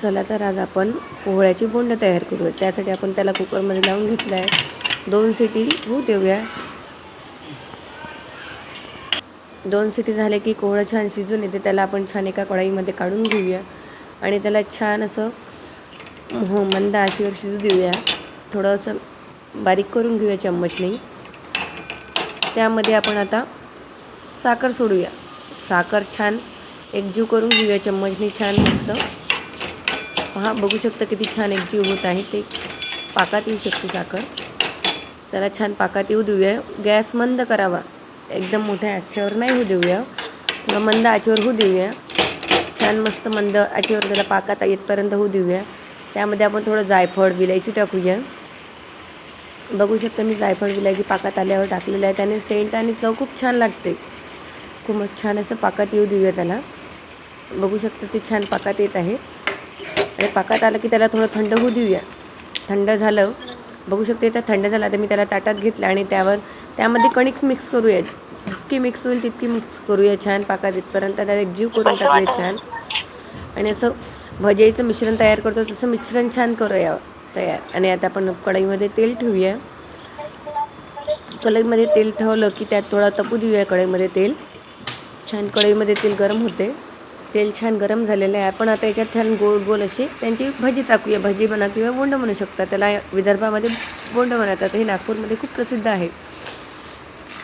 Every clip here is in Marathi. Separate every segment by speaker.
Speaker 1: चला तर आज आपण पोहळ्याची बोंड तयार करूया. त्यासाठी आपण त्याला कुकरमध्ये लावून घेतलं आहे. दोन सिटी होऊ देऊया. दोन सिटी झाले की कोहळं छान शिजून येते. त्याला आपण छान एका कढाईमध्ये काढून घेऊया. आणि त्याला छान असं हो मंद आशीवर शिजू देऊया. थोडं असं बारीक करून घेऊया चम्मचने. त्यामध्ये आपण आता साखर सोडूया. साखर छान एकजीव करून घेऊया. चम्मचने छान मस्त. पहा बघू शकता किती छान एकजीव होत आहे ते. पाकात येऊ शकते साखर. त्याला छान पाकात येऊ देऊया. गॅस मंद करावा. एकदम मोठ्या आचेवर नाही होऊ देऊया. थोडं मंद आचेवर होऊ देऊया. छान मस्त मंद आचेवर त्याला पाकात येतपर्यंत होऊ देऊया. त्यामध्ये आपण थोडं जायफळ विलायची टाकूया. बघू शकता मी जायफळ विलायची पाकात आल्यावर टाकलेलं आहे. त्याने सेंट आणि चव खूप छान लागते. खूप छान असं पाकात येऊ देऊया त्याला. बघू शकता ते छान पाकात येत आहे. आणि पाकात आलं की त्याला थोडं थंड होऊ देऊया. थंड झालं बघू शकते तर थंड झालं तर मी त्याला ताटात घेतलं आणि त्यावर त्यामध्ये कणिक्स मिक्स करूया. जितकी मिक्स होईल तितकी मिक्स करूया छान पाकात इथपर्यंत त्याला एक जीव करून टाकूया छान. आणि असं भज्याचं मिश्रण तयार करतो तसं मिश्रण छान करूया तयार. आणि आता आपण कढईमध्ये तेल ठेवूया. कढईमध्ये तेल ठेवलं की त्यात थोडा तपू देऊया कढईमध्ये तेल. छान कढईमध्ये तेल गरम होते तेल छान गरम झालेलं आहे. आपण आता याच्यात छान गोल गोल असे त्यांची भजी टाकूया. भजी म्हणा किंवा बोंड म्हणू शकता. त्याला विदर्भामध्ये बोंड म्हणतात. हे नागपूरमध्ये खूप प्रसिद्ध आहे.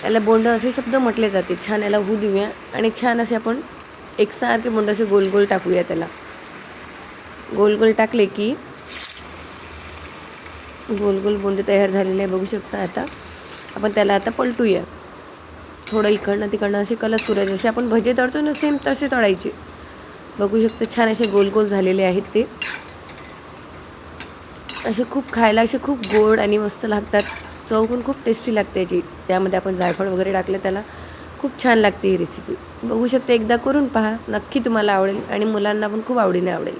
Speaker 1: त्याला बोंड असे शब्द म्हटले जाते. छान याला होऊ देऊया. आणि छान असे आपण एकसारखे बोंड असे गोल गोल टाकूया त्याला. गोल गोल टाकले की गोल गोल बोंड तयार झालेले आहे. बघू शकता आता. आपण त्याला आता पलटूया. थोडं इकडनं तिकडनं असे कलर करूया जसे आपण भजे तळतो ना सेम तसे तळायचे. बघू शकतो छान असे गोल गोल झालेले आहेत ते. असे खूप खायला असे खूप गोड आणि मस्त लागतात. चव पण खूप टेस्टी लागते याची. त्यामध्ये आपण जायफळ वगैरे टाकलं त्याला खूप छान लागते ही रेसिपी बघू शकते एकदा करून पहा. नक्की तुम्हाला आवडेल आणि मुलांना पण खूप आवडीने आवडेल.